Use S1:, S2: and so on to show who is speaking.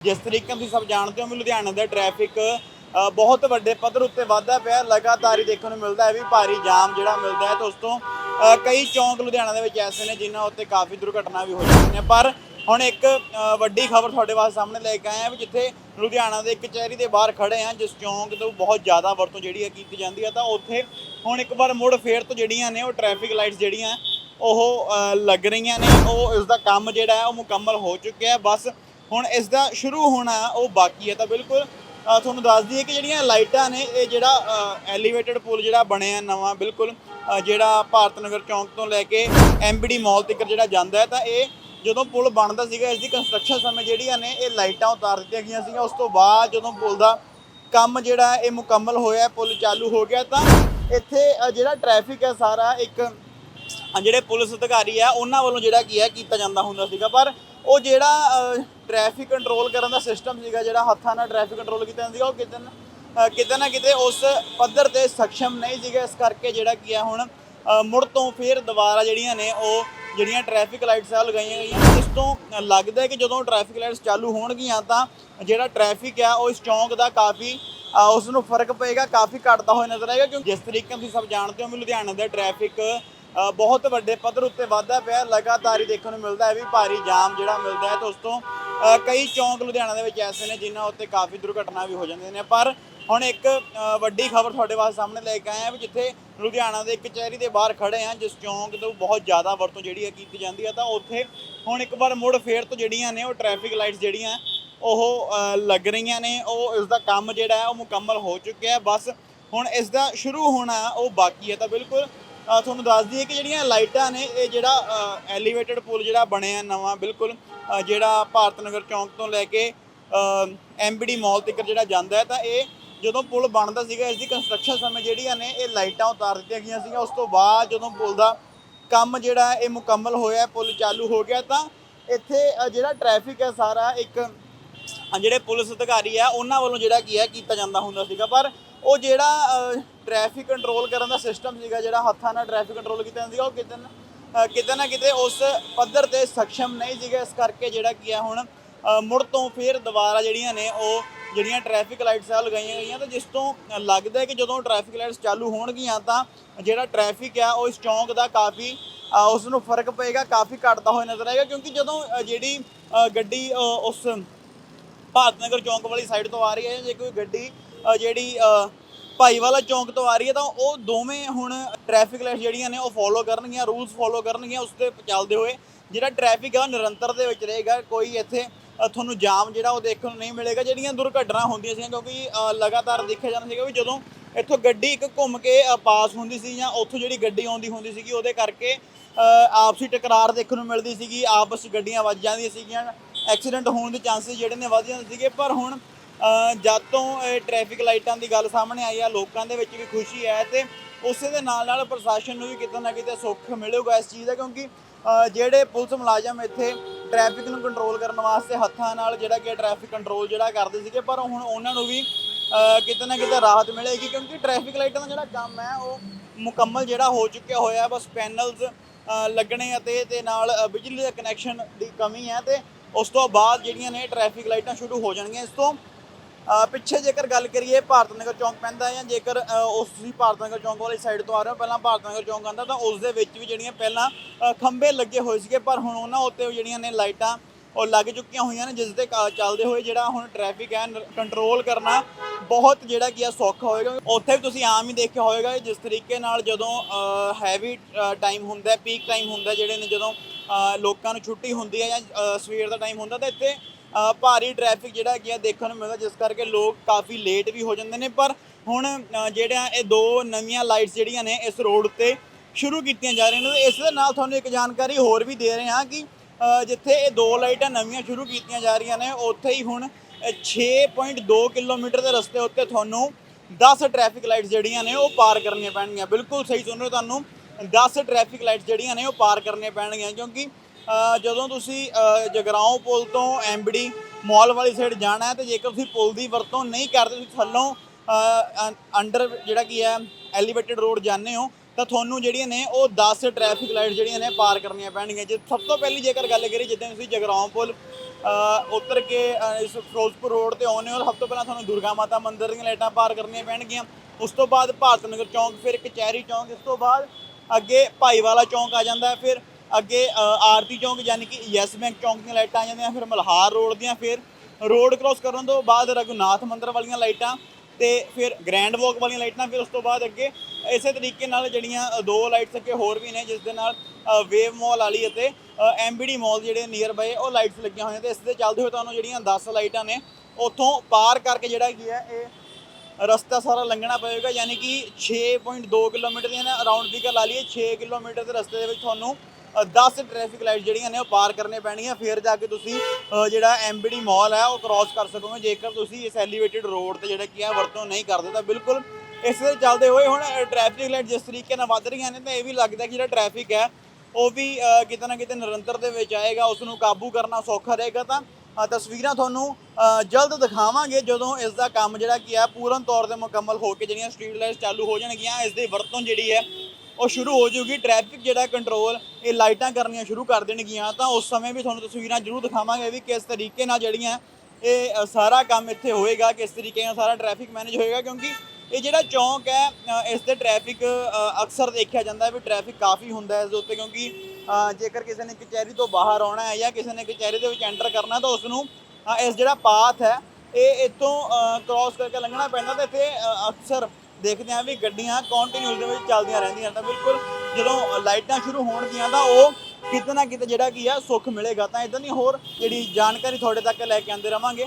S1: ਜਿਸ ਤਰੀਕੇ ਨਾਲ ਤੁਸੀਂ ਸਭ ਜਾਣਦੇ ਹੋ ਵੀ ਲੁਧਿਆਣਾ ਦਾ ਟ੍ਰੈਫਿਕ ਬਹੁਤ ਵੱਡੇ ਪੱਧਰ ਉੱਤੇ ਵਾਧਾ ਪਿਆ, ਲਗਾਤਾਰ ਹੀ ਦੇਖਣ ਨੂੰ ਮਿਲਦਾ ਹੈ ਵੀ ਭਾਰੀ ਜਾਮ ਜਿਹੜਾ ਮਿਲਦਾ ਹੈ ਤੇ ਉਸ ਤੋਂ ਕਈ ਚੌਂਕ ਲੁਧਿਆਣਾ ਦੇ ਵਿੱਚ ਐਸੇ ਨੇ ਜਿਨ੍ਹਾਂ ਉੱਤੇ ਕਾਫੀ ਦੁਰਘਟਨਾ ਵੀ ਹੋ ਜਾਂਦੀਆਂ ਪਰ ਹੁਣ ਇੱਕ ਵੱਡੀ ਖਬਰ ਤੁਹਾਡੇ ਵਾਸਤੇ ਸਾਹਮਣੇ ਲੈ ਕੇ ਆਏ ਹਾਂ ਵੀ ਜਿੱਥੇ ਲੁਧਿਆਣਾ ਦੇ ਇੱਕ ਕਚਹਿਰੀ ਦੇ ਬਾਹਰ ਖੜੇ ਆ ਜਿਸ ਚੌਂਕ ਤੋਂ ਬਹੁਤ ਜ਼ਿਆਦਾ ਵਰਤੋਂ ਜਿਹੜੀ ਹੈ ਕੀਤੀ ਜਾਂਦੀ ਹੈ, ਤਾਂ ਉੱਥੇ ਹੁਣ ਇੱਕ ਵਾਰ ਮੁੜ ਫੇਰ ਤੋਂ ਜਿਹੜੀਆਂ ਨੇ ਉਹ ਟ੍ਰੈਫਿਕ ਲਾਈਟਸ ਜਿਹੜੀਆਂ, ਉਹ ਲੱਗ ਰਹੀਆਂ ਨੇ। ਉਹ ਇਸ ਦਾ ਕੰਮ ਜਿਹੜਾ ਹੈ, ਉਹ ਮੁਕੰਮਲ ਹੋ ਚੁੱਕਿਆ ਹੈ। ਬਸ ਹੁਣ ਇਸ ਦਾ ਸ਼ੁਰੂ ਹੋਣਾ ਉਹ ਬਾਕੀ ਹੈ ਤਾਂ ਬਿਲਕੁਲ ਤੁਹਾਨੂੰ ਦੱਸ ਦਈਏ ਕਿ ਜਿਹੜੀਆਂ ਲਾਈਟਾਂ ਨੇ, ਇਹ ਜਿਹੜਾ ਐਲੀਵੇਟਡ ਪੁਲ ਜਿਹੜਾ ਬਣਿਆ ਨਵਾਂ ਬਿਲਕੁਲ ਜਿਹੜਾ ਭਾਰਤ ਨਗਰ ਚੌਂਕ ਤੋਂ ਲੈ ਕੇ ਐਮਬੀਡੀ ਮਾਲ ਤੱਕ ਜਿਹੜਾ ਜਾਂਦਾ ਹੈ, ਤਾਂ ਇਹ ਜਦੋਂ ਪੁਲ ਬਣਦਾ ਸੀਗਾ ਇਸ ਦੀ ਕੰਸਟਰਕਸ਼ਨ ਸਮੇਂ ਜਿਹੜੀਆਂ ਨੇ, ਇਹ ਲਾਈਟਾਂ ਉਤਾਰ ਦਿੱਤੀਆਂ ਗਈਆਂ ਸੀਗੀਆਂ। ਉਸ ਤੋਂ ਬਾਅਦ ਜਦੋਂ ਪੁਲ ਦਾ ਕੰਮ ਜਿਹੜਾ ਇਹ ਮੁਕੰਮਲ ਹੋਇਆ, ਪੁਲ ਚਾਲੂ ਹੋ ਗਿਆ, ਤਾਂ ਇੱਥੇ ਜਿਹੜਾ ਟ੍ਰੈਫਿਕ ਹੈ ਸਾਰਾ ਇੱਕ ਜਿਹੜੇ ਪੁਲਿਸ ਅਧਿਕਾਰੀ ਆ, ਉਹਨਾਂ ਵੱਲੋਂ ਜਿਹੜਾ ਕੀ ਹੈ, ਕੀਤਾ ਜਾਂਦਾ ਹੁੰਦਾ ਸੀਗਾ। ਪਰ ਉਹ ਜਿਹੜਾ ਟ੍ਰੈਫਿਕ ਕੰਟਰੋਲ ਕਰਨ ਦਾ ਸਿਸਟਮ ਸੀਗਾ, ਜਿਹੜਾ ਹੱਥਾਂ ਨਾਲ ਟ੍ਰੈਫਿਕ ਕੰਟਰੋਲ ਕੀਤਾ ਜਾਂਦਾ ਸੀਗਾ, ਉਹ ਕਿਤੇ ਨਾ ਕਿਤੇ ਨਾ ਕਿਤੇ ਉਸ ਪੱਧਰ ਤੇ ਸਖਸ਼ਮ ਨਹੀਂ ਸੀਗਾ। ਇਸ ਕਰਕੇ ਜਿਹੜਾ ਕੀ ਆ ਹੁਣ ਮੁੜ ਤੋਂ ਫਿਰ ਦੁਬਾਰਾ ਜਿਹੜੀਆਂ ਨੇ, ਉਹ ਜਿਹੜੀਆਂ ਟ੍ਰੈਫਿਕ ਲਾਈਟਸ ਆ, ਲਗਾਈਆਂ ਗਈਆਂ ਇਸ ਤੋਂ ਲੱਗਦਾ ਹੈ ਕਿ ਜਦੋਂ ਟ੍ਰੈਫਿਕ ਲਾਈਟਸ ਚਾਲੂ ਹੋਣਗੀਆਂ, ਤਾਂ ਜਿਹੜਾ ਟ੍ਰੈਫਿਕ ਆ, ਉਹ ਇਸ ਚੌਂਕ ਦਾ ਕਾਫੀ ਉਸ ਨੂੰ ਫ਼ਰਕ ਪਏਗਾ, ਕਾਫੀ ਘਟਦਾ ਹੋਇਆ ਨਜ਼ਰ ਆਏਗਾ, ਕਿਉਂਕਿ ਜਿਸ ਤਰੀਕੇ ਨਾਲ ਤੁਸੀਂ ਸਭ ਜਾਣਦੇ ਹੋ ਵੀ ਲੁਧਿਆਣਾ ਦਾ ਟ੍ਰੈਫਿਕ ਬਹੁਤ ਵੱਡੇ ਪੱਧਰ ਉੱਤੇ ਵਾਧਾ ਪਿਆ, ਲਗਾਤਾਰ ਹੀ ਦੇਖਣ ਨੂੰ ਮਿਲਦਾ ਹੈ ਵੀ ਭਾਰੀ ਜਾਮ ਜਿਹੜਾ ਮਿਲਦਾ ਹੈ ਤੇ ਉਸ ਤੋਂ ਕਈ ਚੌਂਕ ਲੁਧਿਆਣਾ ਦੇ ਵਿੱਚ ਐਸੇ ਨੇ ਜਿਨ੍ਹਾਂ ਉੱਤੇ ਕਾਫੀ ਦੁਰਘਟਨਾ ਵੀ ਹੋ ਜਾਂਦੀਆਂ ਨੇ। ਪਰ ਹੁਣ ਇੱਕ ਵੱਡੀ ਖਬਰ ਤੁਹਾਡੇ ਵਾਸਤੇ ਸਾਹਮਣੇ ਲੈ ਕੇ ਆਏ ਹਾਂ ਵੀ ਜਿੱਥੇ ਲੁਧਿਆਣਾ ਦੇ ਇੱਕ ਕਚਹਿਰੀ ਦੇ ਬਾਹਰ ਖੜੇ ਆ ਜਿਸ ਚੌਂਕ ਤੋਂ ਬਹੁਤ ਜ਼ਿਆਦਾ ਵਰਤੋਂ ਜਿਹੜੀ ਹੈ ਕੀਤੀ ਜਾਂਦੀ ਹੈ, ਤਾਂ ਉੱਥੇ ਹੁਣ ਇੱਕ ਵਾਰ ਮੁੜ ਫੇਰ ਤੋਂ ਜਿਹੜੀਆਂ ਨੇ ਉਹ ਟ੍ਰੈਫਿਕ ਲਾਈਟਸ ਜਿਹੜੀਆਂ, ਉਹ ਲੱਗ ਰਹੀਆਂ ਨੇ। ਉਹ ਇਸ ਦਾ ਕੰਮ ਜਿਹੜਾ ਹੈ, ਉਹ ਮੁਕੰਮਲ ਹੋ ਚੁੱਕਿਆ ਹੈ। ਬਸ ਹੁਣ ਇਸ ਦਾ ਸ਼ੁਰੂ ਹੋਣਾ ਉਹ ਬਾਕੀ ਹੈ ਤਾਂ ਬਿਲਕੁਲ ਤੁਹਾਨੂੰ ਦੱਸ ਦਈਏ ਕਿ ਜਿਹੜੀਆਂ ਲਾਈਟਾਂ ਨੇ, ਇਹ ਜਿਹੜਾ ਐਲੀਵੇਟਡ ਪੁਲ ਜਿਹੜਾ ਬਣਿਆ ਨਵਾਂ, ਬਿਲਕੁਲ ਜਿਹੜਾ ਭਾਰਤ ਨਗਰ ਚੌਂਕ ਤੋਂ ਲੈ ਕੇ ਐਮਬੀਡੀ ਮਾਲ ਤੱਕ ਜਿਹੜਾ ਜਾਂਦਾ ਹੈ, ਤਾਂ ਇਹ ਜਦੋਂ ਪੁਲ ਬਣਦਾ ਸੀਗਾ, ਇਸ ਦੀ ਕੰਸਟਰਕਸ਼ਨ ਸਮੇਂ ਜਿਹੜੀਆਂ ਨੇ, ਇਹ ਲਾਈਟਾਂ ਉਤਾਰ ਦਿੱਤੀਆਂ ਗਈਆਂ ਸੀਗੀਆਂ। ਉਸ ਤੋਂ ਬਾਅਦ ਜਦੋਂ ਪੁਲ ਦਾ ਕੰਮ ਜਿਹੜਾ ਇਹ ਮੁਕੰਮਲ ਹੋਇਆ, ਪੁਲ ਚਾਲੂ ਹੋ ਗਿਆ, ਤਾਂ ਇੱਥੇ ਜਿਹੜਾ ਟ੍ਰੈਫਿਕ ਹੈ ਸਾਰਾ, ਇੱਕ ਜਿਹੜੇ ਪੁਲਿਸ ਅਧਿਕਾਰੀ ਆ ਉਹਨਾਂ ਵੱਲੋਂ ਜਿਹੜਾ ਕੀ ਹੈ, ਕੀਤਾ ਜਾਂਦਾ ਹੁੰਦਾ ਸੀਗਾ। ਪਰ ਉਹ ਜਿਹੜਾ ਟ੍ਰੈਫਿਕ ਕੰਟਰੋਲ ਕਰਨ ਦਾ ਸਿਸਟਮ ਸੀਗਾ, ਜਿਹੜਾ ਹੱਥਾਂ ਨਾਲ ਟ੍ਰੈਫਿਕ ਕੰਟਰੋਲ ਕੀਤਾ ਜਾਂਦਾ ਸੀਗਾ, ਉਹ ਕਿਤੇ ਨਾ ਕਿਤੇ ਨਾ ਕਿਤੇ ਉਸ ਪੱਧਰ ਤੇ ਸਖਸ਼ਮ ਨਹੀਂ ਸੀਗਾ। ਇਸ ਕਰਕੇ ਜਿਹੜਾ ਕੀ ਹੈ ਹੁਣ ਮੁੜ ਤੋਂ ਫਿਰ ਦੁਬਾਰਾ ਜਿਹੜੀਆਂ ਨੇ, ਉਹ ਜਿਹੜੀਆਂ ਟ੍ਰੈਫਿਕ ਲਾਈਟਸ ਆ, ਲਗਾਈਆਂ ਗਈਆਂ, ਤਾਂ ਜਿਸ ਤੋਂ ਲੱਗਦਾ ਹੈ ਕਿ ਜਦੋਂ ਟ੍ਰੈਫਿਕ ਲਾਈਟਸ ਚਾਲੂ ਹੋਣਗੀਆਂ, ਤਾਂ ਜਿਹੜਾ ਟ੍ਰੈਫਿਕ ਆ, ਉਹ ਇਸ ਚੌਂਕ ਦਾ ਕਾਫੀ ਉਸ ਨੂੰ ਫ਼ਰਕ ਪਏਗਾ, ਕਾਫੀ ਘਟਦਾ ਹੋਇਆ ਨਜ਼ਰ ਆਏਗਾ, ਕਿਉਂਕਿ ਜਦੋਂ ਜਿਹੜੀ ਗੱਡੀ ਉਸ ਭਾਰਤ ਨਗਰ ਚੌਂਕ ਵਾਲੀ ਸਾਈਡ ਤੋਂ ਆ ਰਹੀ ਹੈ, ਜੇ ਕੋਈ ਗੱਡੀ ਜਿਹੜੀ ਭਾਈਵਾਲਾ ਚੌਂਕ ਤੋਂ ਆ ਰਹੀ ਹੈ, ਤਾਂ ਉਹ ਦੋਵੇਂ ਹੁਣ ਟ੍ਰੈਫਿਕ ਲਾਈਟ ਜਿਹੜੀਆਂ ਨੇ, ਉਹ ਫੋਲੋ ਕਰਨਗੀਆਂ ਰੂਲਸ ਫੋਲੋ ਕਰਨਗੀਆਂ, ਉਸ ਤੇ ਚੱਲਦੇ ਹੋਏ। ਜਿਹੜਾ ਟ੍ਰੈਫਿਕ ਆ, ਉਹ ਨਿਰੰਤਰ ਦੇ ਵਿੱਚ ਰਹੇਗਾ। ਕੋਈ ਇੱਥੇ ਤੁਹਾਨੂੰ ਜਾਮ ਜਿਹੜਾ, ਉਹ ਦੇਖਣ ਨੂੰ ਨਹੀਂ ਮਿਲੇਗਾ। ਜਿਹੜੀਆਂ ਦੁਰਘਟਨਾ ਹੁੰਦੀਆਂ ਸੀ ਕਿਉਂਕਿ ਲਗਾਤਾਰ ਦੇਖਿਆ ਜਾਂਦਾ ਸੀਗਾ ਵੀ ਜਦੋਂ ਇੱਥੋਂ ਗੱਡੀ ਇੱਕ ਘੁੰਮ ਕੇ ਪਾਸ ਹੁੰਦੀ ਸੀ ਜਾਂ ਉੱਥੋਂ ਜਿਹੜੀ ਗੱਡੀ ਆਉਂਦੀ ਹੁੰਦੀ ਸੀਗੀ, ਉਹਦੇ ਕਰਕੇ ਆਪਸੀ ਟਕਰਾਰ ਦੇਖਣ ਨੂੰ ਮਿਲਦੀ ਸੀਗੀ। ਆਪਸ ਗੱਡੀਆਂ ਵੱਜ ਜਾਂਦੀਆਂ ਸੀਗੀਆਂ। ਐਕਸੀਡੈਂਟ ਹੋਣ ਦੇ ਚਾਂਸਸ ਜਿਹੜੇ ਨੇ, ਵਧ ਜਾਂਦੇ ਸੀਗੇ। ਪਰ ਹੁਣ ਜਦ ਤੋਂ ਇਹ ਟ੍ਰੈਫਿਕ ਲਾਈਟਾਂ ਦੀ ਗੱਲ ਸਾਹਮਣੇ ਆਈ ਆ, ਲੋਕਾਂ ਦੇ ਵਿੱਚ ਵੀ ਖੁਸ਼ੀ ਹੈ ਤੇ ਉਸੇ ਦੇ ਨਾਲ ਨਾਲ ਪ੍ਰਸ਼ਾਸਨ ਨੂੰ ਵੀ ਕਿਤੇ ਨਾ ਕਿਤੇ ਸੁੱਖ ਮਿਲੇਗਾ ਇਸ ਚੀਜ਼ ਦਾ, ਕਿਉਂਕਿ ਜਿਹੜੇ ਪੁਲਿਸ ਮੁਲਾਜ਼ਮ ਇੱਥੇ ਟ੍ਰੈਫਿਕ ਨੂੰ ਕੰਟਰੋਲ ਕਰਨ ਵਾਸਤੇ ਹੱਥਾਂ ਨਾਲ ਜਿਹੜਾ ਕਿ ਟ੍ਰੈਫਿਕ ਕੰਟਰੋਲ ਜਿਹੜਾ ਕਰਦੇ ਸੀਗੇ, ਪਰ ਹੁਣ ਉਹਨਾਂ ਨੂੰ ਵੀ ਕਿਤੇ ਨਾ ਕਿਤੇ ਰਾਹਤ ਮਿਲੇਗੀ, ਕਿਉਂਕਿ ਟ੍ਰੈਫਿਕ ਲਾਈਟਾਂ ਦਾ ਜਿਹੜਾ ਕੰਮ ਹੈ, ਉਹ ਮੁਕੰਮਲ ਜਿਹੜਾ ਹੋ ਚੁੱਕਿਆ ਹੋਇਆ, ਬਸ ਪੈਨਲਸ ਲੱਗਣੇ ਅਤੇ ਤੇ ਨਾਲ ਬਿਜਲੀ ਦਾ ਕਨੈਕਸ਼ਨ ਦੀ ਕਮੀ ਹੈ ਤੇ ਉਸ ਤੋਂ ਬਾਅਦ ਜਿਹੜੀਆਂ ਨੇ ਟ੍ਰੈਫਿਕ ਲਾਈਟਾਂ ਸ਼ੁਰੂ ਹੋ ਜਾਣਗੀਆਂ। ਇਸ ਤੋਂ ਪਿੱਛੇ ਜੇਕਰ ਗੱਲ ਕਰੀਏ ਭਾਰਤ ਨਗਰ ਚੌਂਕ ਪੈਂਦਾ ਜਾਂ ਜੇਕਰ ਉਸ ਤੁਸੀਂ ਭਾਰਤ ਨਗਰ ਚੌਂਕ ਵਾਲੀ ਸਾਈਡ ਤੋਂ ਆ ਰਹੇ ਹੋ, ਪਹਿਲਾਂ ਭਾਰਤ ਨਗਰ ਚੌਂਕ ਆਂਦਾ ਤਾਂ ਉਸ ਦੇ ਵਿੱਚ ਵੀ ਜਿਹੜੀਆਂ ਪਹਿਲਾਂ ਖੰਭੇ ਲੱਗੇ ਹੋਏ ਸੀਗੇ, ਪਰ ਹੁਣ ਉਹਨਾਂ ਉੱਤੇ ਜਿਹੜੀਆਂ ਨੇ ਲਾਈਟਾਂ ਉਹ ਲੱਗ ਚੁੱਕੀਆਂ ਹੋਈਆਂ ਨੇ, ਜਿਸ ਦੇ ਕਾ- ਚੱਲਦੇ ਹੋਏ ਜਿਹੜਾ ਹੁਣ ਟ੍ਰੈਫਿਕ ਹੈ ਕੰਟਰੋਲ ਕਰਨਾ ਬਹੁਤ ਜਿਹੜਾ ਕੀ ਆ ਸੌਖਾ ਹੋਏਗਾ। ਉੱਥੇ ਵੀ ਤੁਸੀਂ ਆਮ ਹੀ ਦੇਖਿਆ ਹੋਵੇਗਾ ਜਿਸ ਤਰੀਕੇ ਨਾਲ ਜਦੋਂ ਹੈਵੀ ਟਾਈਮ ਹੁੰਦਾ ਪੀਕ ਟਾਈਮ ਹੁੰਦਾ ਜਿਹੜੇ ਨੇ ਜਦੋਂ ਲੋਕਾਂ ਨੂੰ ਛੁੱਟੀ ਹੁੰਦੀ ਹੈ ਜਾਂ ਸਵੇਰ ਦਾ ਟਾਈਮ ਹੁੰਦਾ ਤਾਂ ਇੱਥੇ ਭਾਰੀ ਟ੍ਰੈਫਿਕ ਜਿਹੜਾ ਹੈਗਾ ਦੇਖਣ ਨੂੰ ਮਿਲਦਾ ਜਿਸ ਕਰਕੇ ਲੋਕ ਕਾਫੀ ਲੇਟ ਵੀ ਹੋ ਜਾਂਦੇ ਨੇ। ਪਰ ਹੁਣ ਅ, ਜਿਹੜਾ ਇਹ ਦੋ ਨਵੀਆਂ ਲਾਈਟਸ ਜਿਹੜੀਆਂ ਨੇ ਇਸ ਰੋਡ ਉੱਤੇ ਸ਼ੁਰੂ ਕੀਤੀਆਂ ਜਾ ਰਹੀਆਂ ਨੇ। ਇਸ ਦੇ ਨਾਲ ਤੁਹਾਨੂੰ ਇੱਕ ਜਾਣਕਾਰੀ ਹੋਰ ਵੀ ਦੇ ਰਹੇ ਹਾਂ ਕਿ ਜਿੱਥੇ ਇਹ ਦੋ ਲਾਈਟਾਂ ਨਵੀਆਂ ਸ਼ੁਰੂ ਕੀਤੀਆਂ ਜਾ ਰਹੀਆਂ ਨੇ ਉੱਥੇ ਹੀ ਹੁਣ ਅ, 6.2 ਕਿਲੋਮੀਟਰ ਦੇ ਰਸਤੇ ਉੱਤੇ ਤੁਹਾਨੂੰ 10 ਟ੍ਰੈਫਿਕ ਲਾਈਟਸ ਜਿਹੜੀਆਂ ਨੇ ਉਹ ਪਾਰ ਕਰਨੀਆਂ ਪੈਣਗੀਆਂ। ਬਿਲਕੁਲ ਸਹੀ ਸੁਣ ਰਹੇ ਹੋ ਤੁਹਾਨੂੰ 10 ਟ੍ਰੈਫਿਕ ਲਾਈਟਸ ਜਿਹੜੀਆਂ ਨੇ ਉਹ ਪਾਰ ਕਰਨੀਆਂ ਪੈਣਗੀਆਂ ਕਿਉਂਕਿ ਜਦੋਂ ਤੁਸੀਂ ਅ, ਪੁਲ ਤੋਂ ਐਮਬੀਡੀ ਮਾਲ ਵਾਲੀ ਸਾਈਡ ਜਾਣਾ ਹੈ ਤੇ ਜੇਕਰ ਤੁਸੀਂ ਪੁਲ ਦੀ ਵਰਤੋਂ ਨਹੀਂ ਕਰਦੇ ਤੁਸੀਂ ਥੱਲੋਂ ਅੰਡਰ ਜਿਹੜਾ ਕੀ ਹੈ ਐਲੀਵੇਟਡ ਰੋਡ ਜਾਂਦੇ ਹੋ ਤਾਂ ਤੁਹਾਨੂੰ ਜਿਹੜੀਆਂ ਨੇ ਉਹ 10 ਟ੍ਰੈਫਿਕ ਲਾਈਟ ਜਿਹੜੀਆਂ ਨੇ ਪਾਰ ਕਰਨੀਆਂ ਪੈਣਗੀਆਂ। ਜੇ ਸਭ ਤੋਂ ਪਹਿਲੀ ਜੇਕਰ ਗੱਲ ਕਰੀਏ ਜਿੱਦਾਂ ਤੁਸੀਂ ਜਗਰਾਉਂ ਪੁਲ ਅ, ਉਤਰ ਕੇ ਇਸ ਫਿਰੋਜ਼ਪੁਰ ਰੋਡ ਤੇ ਆਉਂਦੇ ਹੋ ਸਭ ਤੋਂ ਪਹਿਲਾਂ ਤੁਹਾਨੂੰ ਦੁਰਗਾ ਮਾਤਾ ਮੰਦਿਰ ਦੀਆਂ ਲਾਈਟਾਂ ਪਾਰ ਕਰਨੀਆਂ ਪੈਣਗੀਆਂ। ਉਸ ਤੋਂ ਬਾਅਦ ਭਾਰਤ ਨਗਰ ਚੌਂਕ ਫਿਰ ਕਚਹਿਰੀ ਚੌਂਕ ਇਸ ਤੋਂ ਬਾਅਦ ਅੱਗੇ ਭਾਈਵਾਲਾ ਚੌਂਕ ਆ ਜਾਂਦਾ ਫਿਰ ਅੱਗੇ ਆਰਤੀ ਚੌਂਕ ਯਾਨੀ ਕਿ ਯੈਸ ਬੈਂਕ ਚੌਂਕ ਦੀਆਂ ਲਾਈਟਾਂ ਆ ਜਾਂਦੀਆਂ, ਫਿਰ ਮਲਹਾਰ ਰੋਡ ਦੀਆਂ, ਫਿਰ ਰੋਡ ਕ੍ਰਾਸ ਕਰਨ ਤੋਂ ਬਾਅਦ ਰਘੁਨਾਥ ਮੰਦਿਰ ਵਾਲੀਆਂ ਲਾਈਟਾਂ ਤੇ ਫਿਰ ਗ੍ਰੈਂਡ ਵਾਕ ਵਾਲੀਆਂ ਲਾਈਟਾਂ, ਫਿਰ ਉਸ ਤੋਂ ਬਾਅਦ ਅੱਗੇ ਇਸੇ ਤਰੀਕੇ ਨਾਲ ਜਿਹੜੀਆਂ ਦੋ ਲਾਈਟਸ ਅੱਗੇ ਹੋਰ ਵੀ ਨੇ, ਜਿਸ ਦੇ ਨਾਲ ਵੇਵ ਮਾਲ ਵਾਲੀ ਅਤੇ ਐਮਬੀਡੀ ਮਾਲ ਜਿਹੜੇ ਨੀਅਰ ਬਾਈ ਉਹ ਲਾਈਟਸ ਲੱਗੀਆਂ ਹੋਈਆਂ ਤੇ ਇਸ ਦੇ ਚੱਲਦੇ ਹੋਏ ਤੁਹਾਨੂੰ ਜਿਹੜੀਆਂ 10 ਲਾਈਟਾਂ ਨੇ, ਉੱਥੋਂ ਪਾਰ ਕਰਕੇ ਜਿਹੜਾ ਕੀ ਹੈ, ਇਹ ਰਸਤਾ ਸਾਰਾ ਲੰਘਣਾ ਪਵੇਗਾ, ਯਾਨੀ ਕਿ 6.2 ਕਿਲੋਮੀਟਰ ਦੀਆਂ ਨਾ ਅਰਾਊਂਡ ਫਿਗਰ ਲਾ ਲਈਏ 6 ਕਿਲੋਮੀਟਰ ਦੇ ਰਸਤੇ ਦੇ ਵਿੱਚ ਤੁਹਾਨੂੰ 10 ਟ੍ਰੈਫਿਕ ਲਾਈਟ ਜਿਹੜੀਆਂ ਨੇ ਉਹ ਪਾਰ ਕਰਨੇ ਪੈਣਗੀਆਂ। ਫਿਰ ਜਾ ਕੇ ਤੁਸੀਂ ਅ, ਜਿਹੜਾ ਐਮਬੀਡੀ ਮਾਲ ਹੈ ਉਹ ਕ੍ਰਾਸ ਕਰ ਸਕੋਗੇ। ਜੇਕਰ ਤੁਸੀਂ ਇਸ ਐਲੀਵੇਟਡ ਰੋਡ ਤੇ ਜਿਹੜਾ ਕੀ ਹੈ ਵਰਤੋਂ ਨਹੀਂ ਕਰਦੇ ਤਾਂ ਬਿਲਕੁਲ ਇਸ ਦੇ ਚੱਲਦੇ ਹੋਏ ਹੁਣ ਟ੍ਰੈਫਿਕ ਲਾਈਟ ਜਿਸ ਤਰੀਕੇ ਨਾਲ ਵੱਧ ਰਹੀਆਂ ਨੇ ਤਾਂ ਇਹ ਵੀ ਲੱਗਦਾ ਕਿ ਜਿਹੜਾ ਟ੍ਰੈਫਿਕ ਹੈ ਉਹ ਵੀ ਕਿਤੇ ਨਾ ਕਿਤੇ ਨਿਰੰਤਰ ਦੇ ਵਿੱਚ ਆਏਗਾ ਉਸ ਨੂੰ ਕਾਬੂ ਕਰਨਾ ਸੌਖਾ ਰਹੇਗਾ ਤਾਂ ਤਸਵੀਰਾਂ ਤੁਹਾਨੂੰ ਜਲਦ ਦਿਖਾਵਾਂਗੇ ਜਦੋਂ ਇਸ ਦਾ ਕੰਮ ਜਿਹੜਾ ਕੀ ਹੈ ਪੂਰਨ ਤੌਰ ਤੇ ਮੁਕੰਮਲ ਹੋ ਕੇ ਜਿਹੜੀਆਂ ਸਟਰੀਟ ਲਾਈਟਸ ਚਾਲੂ ਹੋ ਜਾਣਗੀਆਂ ਇਸ ਦੀ ਵਰਤੋਂ ਜਿਹੜੀ ਹੈ ਉਹ ਸ਼ੁਰੂ ਹੋ ਜਾਊਗੀ ਟ੍ਰੈਫਿਕ ਜਿਹੜਾ ਕੰਟਰੋਲ ਇਹ ਲਾਈਟਾਂ ਕਰਨੀਆਂ ਸ਼ੁਰੂ ਕਰ ਦੇਣਗੀਆਂ। ਤਾਂ ਉਸ ਸਮੇਂ ਵੀ ਤੁਹਾਨੂੰ ਤਸਵੀਰਾਂ ਜ਼ਰੂਰ ਦਿਖਾਵਾਂਗੇ ਵੀ ਕਿਸ ਤਰੀਕੇ ਨਾਲ ਜਿਹੜੀਆਂ ਇਹ ਸਾਰਾ ਕੰਮ ਇੱਥੇ ਹੋਏਗਾ, ਕਿਸ ਤਰੀਕੇ ਨਾਲ ਸਾਰਾ ਟ੍ਰੈਫਿਕ ਮੈਨੇਜ ਹੋਏਗਾ, ਕਿਉਂਕਿ ਇਹ ਜਿਹੜਾ ਚੌਂਕ ਹੈ ਇਸ ਤੇ ਟ੍ਰੈਫਿਕ ਅਕਸਰ ਦੇਖਿਆ ਜਾਂਦਾ ਹੈ ਵੀ ਟ੍ਰੈਫਿਕ ਕਾਫੀ ਹੁੰਦਾ ਹੈ ਇਸ ਦੇ ਉੱਤੇ, ਕਿਉਂਕਿ ਜੇਕਰ ਕਿਸੇ ਨੇ ਕਚਹਿਰੀ ਤੋਂ ਬਾਹਰ ਆਉਣਾ ਹੈ ਜਾਂ ਕਿਸੇ ਨੇ ਕਚਹਿਰੀ ਦੇ ਵਿੱਚ ਐਂਟਰ ਕਰਨਾ ਤਾਂ ਉਸ ਨੂੰ ਇਸ ਜਿਹੜਾ ਪਾਥ ਹੈ, ਇਹ ਇਤੋਂ ਕ੍ਰਾਸ ਕਰਕੇ ਲੰਘਣਾ ਪੈਂਦਾ ਤੇ ਇੱਥੇ ਅਕਸਰ ਦੇਖਦੇ ਹਾਂ ਵੀ ਗੱਡੀਆਂ ਕੰਟੀਨਿਊਸ ਦੇ ਵਿੱਚ ਚੱਲਦੀਆਂ ਰਹਿੰਦੀਆਂ ਤਾਂ ਬਿਲਕੁਲ ਜਦੋਂ ਲਾਈਟਾਂ ਸ਼ੁਰੂ ਹੋਣਗੀਆਂ ਤਾਂ ਉਹ ਕਿਤੇ ਨਾ ਕਿਤੇ ਜਿਹੜਾ ਕੀ ਆ, ਸੁੱਖ ਮਿਲੇਗਾ। ਤਾਂ ਇਦਾਂ ਦੀ ਹੋਰ ਜਿਹੜੀ ਜਾਣਕਾਰੀ ਤੁਹਾਡੇ ਤੱਕ ਲੈ ਕੇ ਆਉਂਦੇ ਰਵਾਂਗੇ।